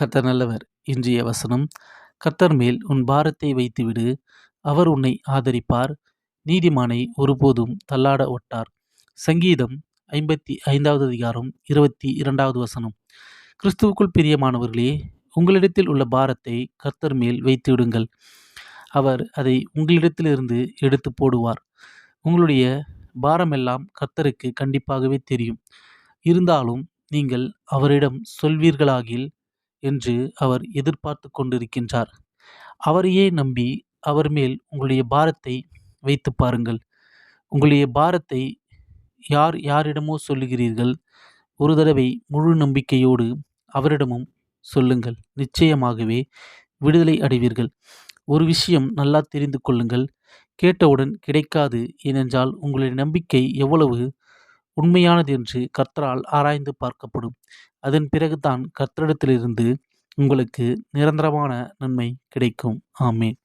கர்த்தர் நல்லவர். இன்றைய வசனம் கர்த்தர் மேல் உன் பாரத்தை வைத்துவிடு அவர் உன்னை ஆதரிப்பார். நீதிமானை ஒருபோதும் தள்ளாட ஒட்டார். சங்கீதம் ஐம்பத்தி ஐந்தாவது அதிகாரம் இருபத்தி இரண்டாவது வசனம். கிறிஸ்துவுக்குள் பிரியமானவர்களே உங்களிடத்தில் உள்ள பாரத்தை கர்த்தர் மேல் வைத்து விடுங்கள் அவர் அதை உங்களிடத்திலிருந்து எடுத்து போடுவார். உங்களுடைய பாரமெல்லாம் கர்த்தருக்கு கண்டிப்பாகவே தெரியும். இருந்தாலும் நீங்கள் அவரிடம் சொல்வீர்களாகில் என்று அவர் எதிர்பார்த்து கொண்டிருக்கின்றார். அவரையே நம்பி அவர் மேல் உங்களுடைய பாரத்தை வைத்து பாருங்கள். உங்களுடைய பாரத்தை யார் யாரிடமோ சொல்லுகிறீர்கள். ஒரு தடவை முழு நம்பிக்கையோடு அவரிடமும் சொல்லுங்கள். நிச்சயமாகவே விடுதலை அடைவீர்கள். ஒரு விஷயம் நல்லா தெரிந்து கொள்ளுங்கள். கேட்டவுடன் கிடைக்காது ஏனென்றால் உங்களுடைய நம்பிக்கை எவ்வளவு உண்மையானது என்று கர்த்தரால் ஆராய்ந்து பார்க்கப்படும். அதன் பிறகுதான் கர்த்தரிடத்திலிருந்து உங்களுக்கு நிரந்தரமான நன்மை கிடைக்கும். ஆமேன்.